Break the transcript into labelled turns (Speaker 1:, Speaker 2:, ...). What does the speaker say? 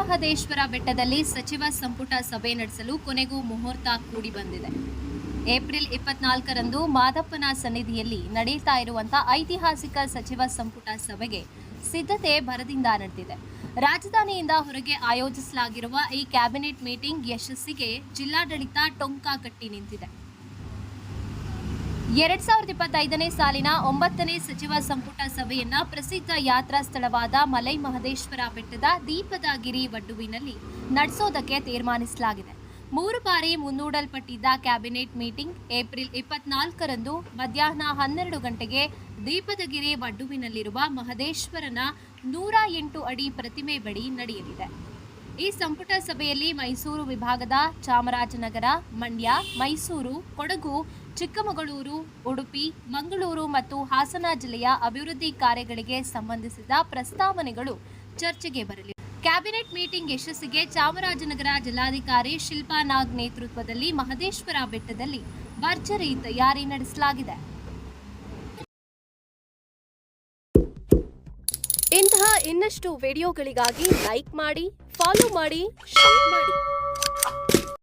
Speaker 1: ಮಹದೇಶ್ವರ ಬೆಟ್ಟದಲ್ಲಿ ಸಚಿವ ಸಂಪುಟ ಸಭೆ ನಡೆಸಲು ಕೊನೆಗೂ ಮುಹೂರ್ತ ಕೂಡಿ ಬಂದಿದೆ. ಏಪ್ರಿಲ್ ಇಪ್ಪತ್ನಾಲ್ಕರಂದು ಮಾದಪ್ಪನ ಸನ್ನಿಧಿಯಲ್ಲಿ ನಡೆಯುತ್ತಾ ಇರುವಂತಹ ಐತಿಹಾಸಿಕ ಸಚಿವ ಸಂಪುಟ ಸಭೆಗೆ ಸಿದ್ಧತೆ ಭರದಿಂದ ನಡೆದಿದೆ. ರಾಜಧಾನಿಯಿಂದ ಹೊರಗೆ ಆಯೋಜಿಸಲಾಗಿರುವ ಈ ಕ್ಯಾಬಿನೆಟ್ ಮೀಟಿಂಗ್ ಯಶಸ್ಸಿಗೆ ಜಿಲ್ಲಾಡಳಿತ ಟೊಂಕ ಕಟ್ಟಿ ನಿಂತಿದೆ. ಎರಡ್ ಸಾವಿರದ ಇಪ್ಪತ್ತೈದನೇ ಸಾಲಿನ ಒಂಬತ್ತನೇ ಸಚಿವ ಸಂಪುಟ ಸಭೆಯನ್ನ ಪ್ರಸಿದ್ಧ ಯಾತ್ರಾ ಸ್ಥಳವಾದ ಮಲೈ ಮಹದೇಶ್ವರ ಬೆಟ್ಟದ ದೀಪದಗಿರಿ ವಡ್ಡುವಿನಲ್ಲಿ ನಡೆಸೋದಕ್ಕೆ ತೀರ್ಮಾನಿಸಲಾಗಿದೆ. ಮೂರು ಬಾರಿ ಮುನ್ನೂಡಲ್ಪಟ್ಟಿದ್ದ ಕ್ಯಾಬಿನೆಟ್ ಮೀಟಿಂಗ್ ಏಪ್ರಿಲ್ ಇಪ್ಪತ್ನಾಲ್ಕರಂದು ಮಧ್ಯಾಹ್ನ ಹನ್ನೆರಡು ಗಂಟೆಗೆ ದೀಪದಗಿರಿ ವಡ್ಡುವಿನಲ್ಲಿರುವ ಮಹದೇಶ್ವರನ ನೂರ ಎಂಟು ಅಡಿ ಪ್ರತಿಮೆ ಬಳಿ ನಡೆಯಲಿದೆ. ಈ ಸಂಪುಟ ಸಭೆಯಲ್ಲಿ ಮೈಸೂರು ವಿಭಾಗದ ಚಾಮರಾಜನಗರ, ಮಂಡ್ಯ, ಮೈಸೂರು, ಕೊಡಗು ಚಿಕ್ಕಮಗಳೂರು, ಉಡುಪಿ, ಮಂಗಳೂರು ಮತ್ತು ಹಾಸನ ಜಿಲ್ಲೆಯ ಅಭಿವೃದ್ಧಿ ಕಾರ್ಯಗಳಿಗೆ ಸಂಬಂಧಿಸಿದ ಪ್ರಸ್ತಾವನೆಗಳು ಚರ್ಚೆಗೆ ಬರಲಿವೆ ಕ್ಯಾಬಿನೆಟ್ ಮೀಟಿಂಗ್ ಯಶಸ್ಸಿಗೆ ಚಾಮರಾಜನಗರ ಜಿಲ್ಲಾಧಿಕಾರಿ ಶಿಲ್ಪಾ ನಾಗ್ ನೇತೃತ್ವದಲ್ಲಿ ಮಹದೇಶ್ವರ ಬೆಟ್ಟದಲ್ಲಿ ಭರ್ಜರಿ ತಯಾರಿ ನಡೆಸಲಾಗಿದೆ. ಇಂತಹ ಇನ್ನಷ್ಟು ವಿಡಿಯೋಗಳಿಗಾಗಿ ಲೈಕ್ ಮಾಡಿ, ಫಾಲೋ ಮಾಡಿ, ಶೇರ್ ಮಾಡಿ.